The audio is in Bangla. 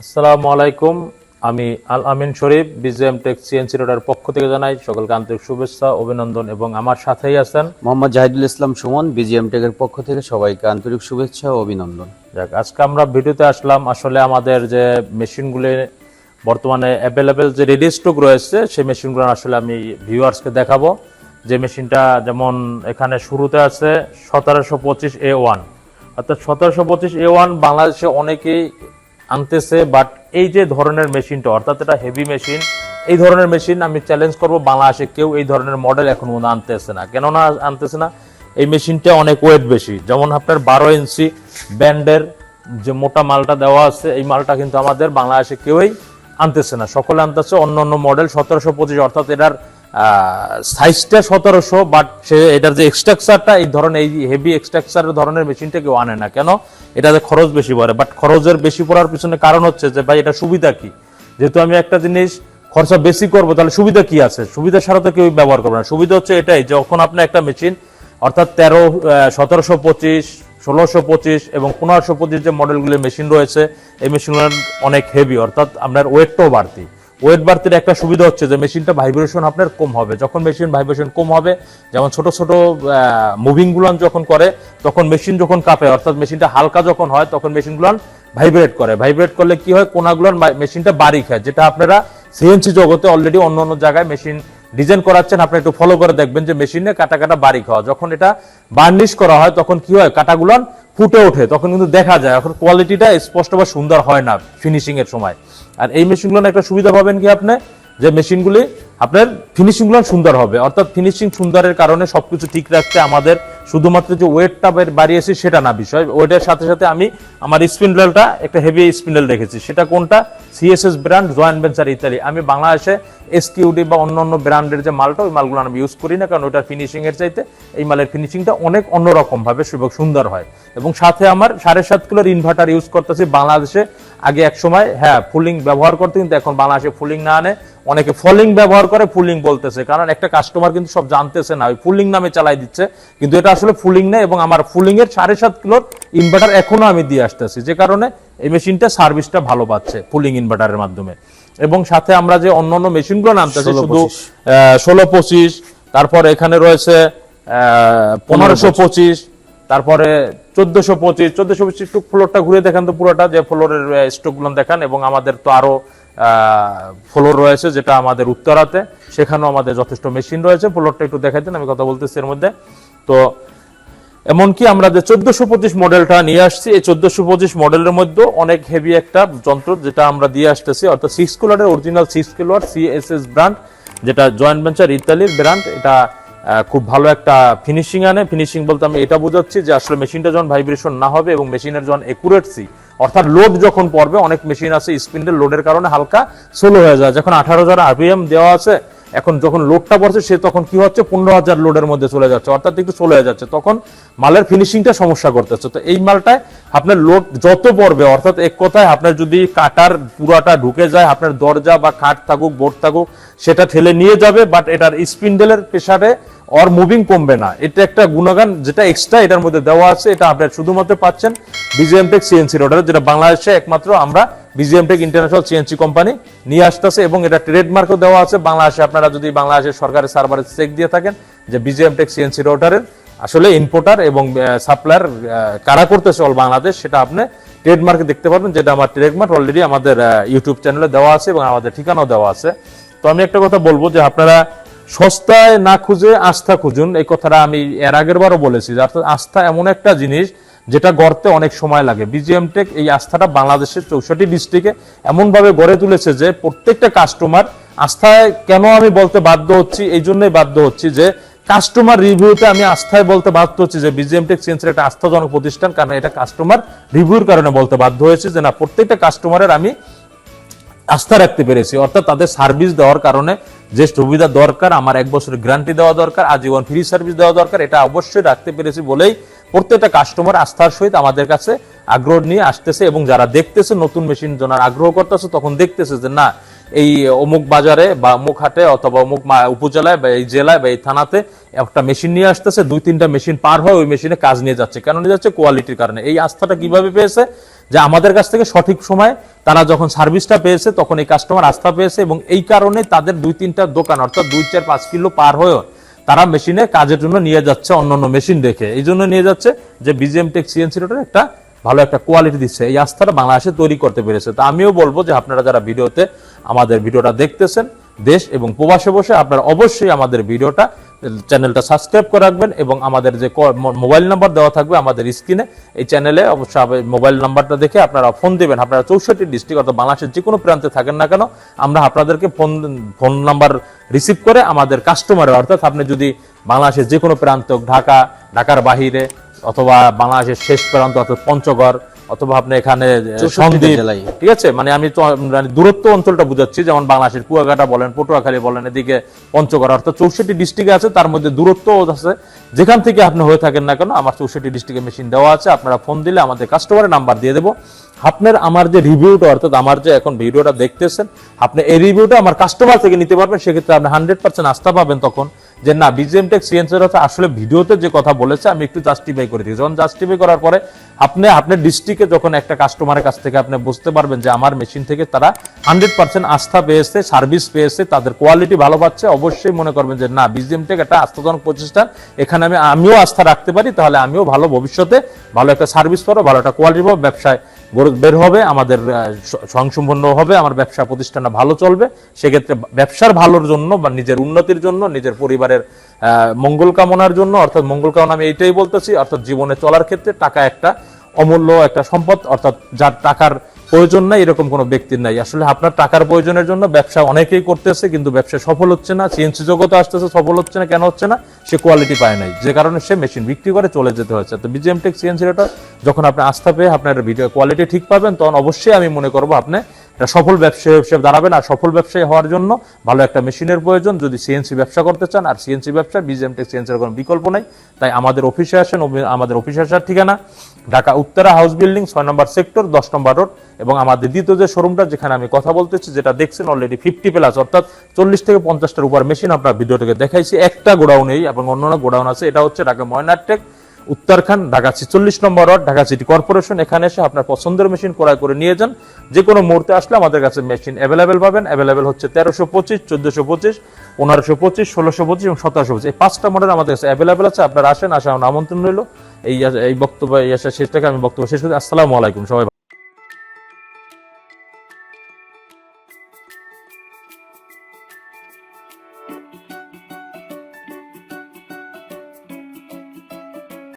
আসসালামু আলাইকুম আমি Al Amin Sharif BJM tech CNC রোডের পক্ষ থেকে জানাই সকলকে আন্তরিক শুভেচ্ছা অভিনন্দন এবং আমার সাথেই আছেন মোহাম্মদ জাহিদুল ইসলাম সুমন বিজিএম টেকের পক্ষ থেকে সবাইকে আন্তরিক শুভেচ্ছা ও অভিনন্দন। যাক আজকে আমরা ভিডিওতে আসলাম আসলে আমাদের যে মেশিনগুলি বর্তমানে অ্যাভেলেবেল যে রেডি স্টক রয়েছে সেই মেশিনগুলো আসলে আমি ভিউয়ার্সকে দেখাবো। যে মেশিনটা যেমন এখানে শুরুতে আছে সতেরোশো পঁচিশ এ ওয়ান অর্থাৎ সতেরোশো পঁচিশ এ ওয়ান বাংলাদেশে অনেকেই আনতেছে বাট এই যে ধরনের মেশিনটা, অর্থাৎ এটা হেভি মেশিন এই ধরনের মেশিন আমি চ্যালেঞ্জ করব। বাংলাদেশে কেউ এই ধরনের মডেল এখন মনে আনতেছে না। কেননা আনতেছে না, এই মেশিনটা অনেক ওয়েট বেশি। যেমন আপনার বারো ইঞ্চি ব্যান্ডের যে মোটা মালটা দেওয়া আছে, এই মালটা কিন্তু আমাদের বাংলাদেশে কেউই আনতেছে না। সকলে আনতেছে, অন্য অন্য মডেল সতেরোশো পঁচিশ, অর্থাৎ এটার সাইজটা সতেরোশো বাট সে এটার যে এক্সট্রাকচারটা এই ধরনের, এই হেভি এক্সট্রাকচারের ধরনের মেশিনটা কেউ আনে না। কেন? এটাতে খরচ বেশি পড়ে। বাট খরচের বেশি পড়ার পিছনে কারণ হচ্ছে যে, ভাই, এটা সুবিধা কি? যেহেতু আমি একটা জিনিস খরচা বেশি করব, তাহলে সুবিধা কি আছে? সুবিধা ছাড়া তো কেউ ব্যবহার করবে না। সুবিধা হচ্ছে এটাই, যখন আপনি একটা মেশিন অর্থাৎ তেরো সতেরোশো পঁচিশ, ষোলোশো পঁচিশ এবং পনেরোশো পঁচিশ যে মডেলগুলি মেশিন রয়েছে, এই মেশিনগুলো অনেক হেভি অর্থাৎ আপনার ওয়েটটাও বাড়তি। ওয়েট বাড়তির একটা সুবিধা হচ্ছে যে মেশিনটা ভাইব্রেশন আপনার কম হবে। যখন মেশিন ভাইব্রেশন কম হবে, যেমন ছোট ছোট মুভিং গুলান যখন করে, তখন মেশিন যখন কাঁপে, অর্থাৎ মেশিনটা হালকা যখন হয়, তখন মেশিন গুলান ভাইব্রেট করে। ভাইব্রেট করলে কি হয়? কোনাগুলোর মেশিনটা বাড়ি খায়, যেটা আপনারা সিএনসি জগতে অলরেডি অন্য অন্য জায়গায় মেশিন ডিজাইন করাচ্ছেন। আপনি একটু ফলো করে দেখবেন যে মেশিনে কাটা কাটা বাড়ি খাওয়া। যখন এটা বার্নিশ করা হয়, তখন কি হয়? কাটাগুলান ফুটে ওঠে, তখন কিন্তু দেখা যায়। এখন কোয়ালিটিটা স্পষ্ট বা সুন্দর হয় না ফিনিশিং এর সময়। আর এই মেশিনগুলো একটা সুবিধা পাবেন কি আপনি? যে মেশিনগুলি আপনার ফিনিশিংগুলো সুন্দর হবে। অর্থাৎ ফিনিশিং সুন্দরের কারণে সবকিছু ঠিক রাখতে আমাদের শুধুমাত্র যে ওয়েটটা বাড়িয়েছি সেটা না বিষয়। ওয়েটের সাথে সাথে আমি আমার স্পিন্ডেলটা একটা হেভি স্পিন্ডেল রেখেছি সেটা কোনটা? সিএসএস ব্র্যান্ড জয়েন্ট ভেঞ্চার ইত্যাদি আমি বাংলাদেশে এসকিউডি বা অন্য অন্য ব্র্যান্ডের যে মালটা, ওই মালগুলো আমি ইউজ করি না, কারণ ওটার ফিনিশিং এর চাইতে এই মালের ফিনিশিংটা অনেক অন্যরকম ভাবে সুন্দর হয়। এবং সাথে আমার সাড়ে সাত কিলোর ইনভার্টার ইউজ করতেছি বাংলাদেশে আগে এক সময় হ্যাঁ ফুলিং ব্যবহার করতে কিন্তু এখন বাংলাদেশে ফুলিং না আনে। অনেকে ফলিং ব্যবহার করে ফুলিং বলতেছে কারণ একটা কাস্টমার কিন্তু সব জানতেছে না ওই ফুলিং নামে চালাই দিচ্ছে। কিন্তু এটা আসলে ফুলিং নেই এবং আমার ফুলিং এর সাড়ে সাত কিলোর ইনভার্টার এখনও আমি দিয়ে আসতেছি যে কারণে এই মেশিনটা সার্ভিসটা ভালো পাচ্ছে ফুলিং ইনভার্টারের মাধ্যমে। এবং সাথে আমরা যে অন্য অন্য মেশিনগুলো নামতেছি শুধু ষোলো পঁচিশ তারপর এখানে রয়েছে পনেরোশো পঁচিশ তারপরে চোদ্দশো পঁচিশ চোদ্দশো পঁচিশ একটু ফ্লোরটা ঘুরে দেখান তো পুরোটা, যে ফ্লোরের স্টকগুলো দেখান, এবং আমাদের তো আরও ফ্লোর রয়েছে যেটা আমাদের উত্তরাতে। সেখানেও আমাদের যথেষ্ট মেশিন রয়েছে। ফ্লোরটা একটু দেখাই দেন, আমি কথা বলতেছি এর মধ্যে। তো, এমনকি আমরা যে চোদ্দশো পঁচিশ মডেলটা নিয়ে আসছি, এই চোদ্দশো পঁচিশ মডেলের মধ্যে অনেক হেভি একটা যন্ত্র যেটা আমরা দিয়ে আসতেছি, অর্থাৎ six কিলোয়ারের original six kilowatt CSS brand যেটা জয়েন্ট ভেঞ্চার ইতালির ব্র্যান্ড এটা খুব ভালো একটা ফিনিশিং আনে। ফিনিশিং বলতে আমি এটা বোঝাচ্ছি যে আসলে মেশিনটা যখন ভাইব্রেশন না হবে এবং মেশিনের যখন একুরেটসি অর্থাৎ লোড যখন পড়বে, অনেক মেশিন আছে স্পিন্ডের লোডের কারণে হালকা স্লো হয়ে যায়। যখন আঠারো হাজার আরপিএম দেওয়া আছে, এখন যখন লোডটা পড়ছে, সে তখন কি হচ্ছে? পনেরো হাজার লোডের মধ্যে চলে যাচ্ছে, অর্থাৎ একটু চলে যাচ্ছে। তখন মালের ফিনিশিংটা সমস্যা করতেছে। তো এই মালটায় আপনার লোড যত পড়বে, অর্থাৎ এক কথায় আপনার যদি কাটার পুরাটা ঢুকে যায়, আপনার দরজা বা খাট থাকুক, বোর্ড থাকুক, সেটা ঠেলে নিয়ে যাবে বাট এটার স্পিন্ডেলের প্রেসারে অর মুভিং কমবে না। এটা একটা গুণগান, যেটা এক্সট্রা এটার মধ্যে দেওয়া আছে, এটা আপনার শুধুমাত্র পাচ্ছেন বিজিএম টেক সিএনসি রোডার যেটা বাংলাদেশে একমাত্র আমরা BGM tech international CNC company নিয়ে আসতেছে এবং এটা ট্রেডমার্কও দেওয়া আছে। বাংলাদেশে আপনারা যদি বাংলাদেশের সরকারের সার্ভারে চেক দিয়ে থাকেন যে বিজিএম টেক সিএনসি রোটারের আসলে ইম্পোর্টার এবং সাপ্লায়ার কারা করতেছে অল বাংলাদেশ, সেটা আপনি ট্রেডমার্কে দেখতে পারবেন, যেটা আমার ট্রেডমার্ক অলরেডি আমাদের ইউটিউব চ্যানেলে দেওয়া আছে এবং আমাদের ঠিকানাও দেওয়া আছে। তো আমি একটা কথা বলব যে আপনারা সস্তায় না খুঁজে আস্থা খুঁজুন, এই কথাটা আমি এর আগের বারও বলেছি অর্থাৎ আস্থা এমন একটা জিনিস যেটা গড়তে অনেক সময় লাগে। বিজিএম টেক এই আস্থাটা বাংলাদেশের চৌষট্টি ডিস্ট্রিক্টে এমনভাবে গড়ে তুলেছে যে প্রত্যেকটা কাস্টমার আস্থায় কেন আমি বলতে বাধ্য হচ্ছি, এই জন্যই বাধ্য হচ্ছি যে কাস্টমার রিভিউতে আমি আস্থায় বলতে বাধ্য হচ্ছি যে বিজিএম টেক সিএনসির একটা আস্থাজনক প্রতিষ্ঠান, কারণ এটা কাস্টমার রিভিউর কারণে বলতে বাধ্য হয়েছে যে না, প্রত্যেকটা কাস্টমারের আমি আস্থা রাখতে পেরেছি। অর্থাৎ তাদের সার্ভিস দেওয়ার কারণে যে সুবিধা দরকার, আমার এক বছরের গ্যারান্টি দেওয়া দরকার, আজীবন ফ্রি সার্ভিস দেওয়া দরকার, এটা অবশ্যই রাখতে পেরেছি বলেই প্রত্যেকটা কাস্টমার আস্থার সহিত আমাদের কাছে আগ্রহ নিয়ে আসতেছে এবং যারা দেখতেছে নতুন মেশিন জনার আগ্রহ করতেছে, তখন দেখতেছে যে না এই অমুক বাজারে বা অমুক হাটে অথবা অমুক উপজেলায় বা এই জেলায় বা এই থানাতে একটা মেশিন নিয়ে আসতেছে, দুই তিনটা মেশিন পার হয় ওই মেশিনে কাজ নিয়ে যাচ্ছে। কেন নিয়ে যাচ্ছে? কোয়ালিটির কারণে। এই আস্থাটা কীভাবে পেয়েছে? যে আমাদের কাছ থেকে সঠিক সময় তারা যখন সার্ভিসটা পেয়েছে, তখন এই কাস্টমার আস্থা পেয়েছে এবং এই কারণে তাদের দুই তিনটা দোকান, অর্থাৎ দুই চার পাঁচ কিলো পার হয়েও তারা মেশিনে কাজের জন্য নিয়ে যাচ্ছে অন্যান্য মেশিন দেখে। এই জন্য নিয়ে যাচ্ছে যে বিজিএম টেক সিএনসি রোডের একটা ভালো একটা কোয়ালিটি দিচ্ছে। এই আস্থাটা বাংলাদেশে তৈরি করতে পেরেছে। তো আমিও বলব যে আপনারা যারা ভিডিওতে আমাদের ভিডিওটা দেখতেছেন। দেশ এবং প্রবাসে বসে আপনারা অবশ্যই আমাদের ভিডিওটা, চ্যানেলটা সাবস্ক্রাইব করে রাখবেন এবং আমাদের যে মোবাইল নাম্বার দেওয়া থাকবে আমাদের স্ক্রিনে, এই চ্যানেলে অবশ্যই মোবাইল নাম্বারটা দেখে আপনারা ফোন দেবেন। আপনারা চৌষট্টি ডিস্ট্রিক্ট অর্থাৎ বাংলাদেশের যে কোনো প্রান্তে থাকেন না কেন, আমরা আপনাদেরকে ফোন ফোন নাম্বার রিসিভ করে আমাদের কাস্টমারের অর্থাৎ আপনি যদি বাংলাদেশের যে কোনো প্রান্ত ঢাকা, ঢাকার বাহিরে অথবা বাংলাদেশের শেষ প্রান্ত অর্থাৎ পঞ্চগড় অথবা আপনি এখানে সন্দ্বীপ ঠিক আছে? মানে আমি তো মানে দূরত্ব অঞ্চলটা বুঝাচ্ছি যেমন বাংলাদেশের কুয়াকাটা বলেন পটুয়াখালী বলেন এদিকে পঞ্চগড় অর্থাৎ চৌষট্টি ডিস্ট্রিক্টে আছে তার মধ্যে দূরত্ব আছে। যেখান থেকে আপনি হয়ে থাকেন না কেন আমার চৌষট্টি ডিস্ট্রিক্টে মেশিন দেওয়া আছে আপনারা ফোন দিলে আমাদের কাস্টমারের নাম্বার দিয়ে দেবো। আপনার আমার যে রিভিউটা অর্থাৎ আমার যে এখন ভিডিওটা দেখতেছেন আপনি এই রিভিউটা আমার কাস্টমার থেকে নিতে পারবেন সেক্ষেত্রে আপনি হান্ড্রেড পার্সেন্ট আস্থা পাবেন তখন যে না বিজিএম টেক সিএনসির আসলে ভিডিওতে যে কথা বলেছে আমি একটু জাস্টিফাই করে দিই যখন জাস্টিফাই করার পরে আপনি আপনার ডিস্ট্রিক্টে যখন একটা কাস্টমারের কাছ থেকে আপনি বুঝতে পারবেন যে আমার মেশিন থেকে তারা হান্ড্রেড পার্সেন্ট আস্থা পেয়েছে সার্ভিস পেয়েছে, তাদের কোয়ালিটি ভালো পাচ্ছে, অবশ্যই মনে করবেন যে, না বিজিএম টেক একটা আস্থাজনক প্রতিষ্ঠান, এখানে আমি, আমিও আস্থা রাখতে পারি, তাহলে আমিও ভালো ভবিষ্যতে ভালো একটা সার্ভিস পাবো, ভালো একটা কোয়ালিটি পাবো, ব্যবসায় বের হবে, আমাদের স্বয়ংসম্পন্ন হবে, আমার ব্যবসা প্রতিষ্ঠান ভালো চলবে। সেক্ষেত্রে ব্যবসার ভালোর জন্য বা নিজের উন্নতির জন্য, নিজের পরিবারের মঙ্গল কামনার জন্য, অর্থাৎ মঙ্গল কামনা আমি এইটাই বলতেছি, অর্থাৎ জীবনে চলার ক্ষেত্রে টাকা একটা অমূল্য একটা সম্পদ, অর্থাৎ যার টাকার প্রয়োজন নাই, এরকম কোনো ব্যক্তির নাই। আসলে আপনার টাকার প্রয়োজনের জন্য ব্যবসা অনেকেই করতেছে, কিন্তু ব্যবসা সফল হচ্ছে না সিএনসি জগতে আসতেছে, সফল হচ্ছে না, কেন হচ্ছে না, সে কোয়ালিটি পায় নাই। যে কারণে সে মেশিন বিক্রি করে চলে যেতে হয়েছে। তো বিজিএম টেক সিএনসি যখন আপনি আস্থা পেয়ে আপনার ভিডিও কোয়ালিটি ঠিক পাবেন, তখন অবশ্যই আমি মনে করব আপনি একটা সফল ব্যবসায়ী হিসেবে দাঁড়াবেন। আর সফল ব্যবসায়ী হওয়ার জন্য ভালো একটা মেশিনের প্রয়োজন। যদি সিএনসি ব্যবসা করতে চান, আর সিএনসি ব্যবসা বিজিএম টেক সিএনসির কোনো বিকল্প নাই। তাই আমাদের অফিসে আসেন আমাদের অফিসে আসার ঠিকানা ঢাকা উত্তরা হাউস বিল্ডিং, ছয় নম্বর সেক্টর, দশ নম্বর রোড এবং আমাদের দ্বিতীয় যে শোরুমটা যেখানে আমি কথা বলতেছি, যেটা দেখছেন অলরেডি ফিফটি প্লাস অর্থাৎ চল্লিশ থেকে পঞ্চাশটার উপর মেশিন আপনার ভিডিওটাকে দেখাইছি। একটা গোডাউনেই এবং অন্যান্য গোডাউন আছে। এটা হচ্ছে ঢাকা ময়নারটেক উত্তরখান, ঢাকা ছিচল্লিশ নম্বর রড ঢাকা সিটি কর্পোরেশন এখানে এসে আপনার পছন্দের মেশিন ক্রয় করে নিয়ে যান। যে কোনো মুহূর্তে আসলে আমাদের কাছে মেশিন অ্যাভেলেবেল পাবেন। অ্যাভেলেবেল হচ্ছে তেরোশো পঁচিশ, চোদ্দশো পঁচিশ, পনেরোশো পঁচিশ, ষোলোশো পঁচিশ এবং সতেরোশো পঁচিশ। এই পাঁচটা মডেল আমাদের কাছে অ্যাভেলেবেল আছে। আপনার আসেন, আসা আমন্ত্রণ রইল। এই এই বক্তব্য শেষ থেকে আমি বক্তব্য শেষ করছি। আসসালামু আলাইকুম সবাই।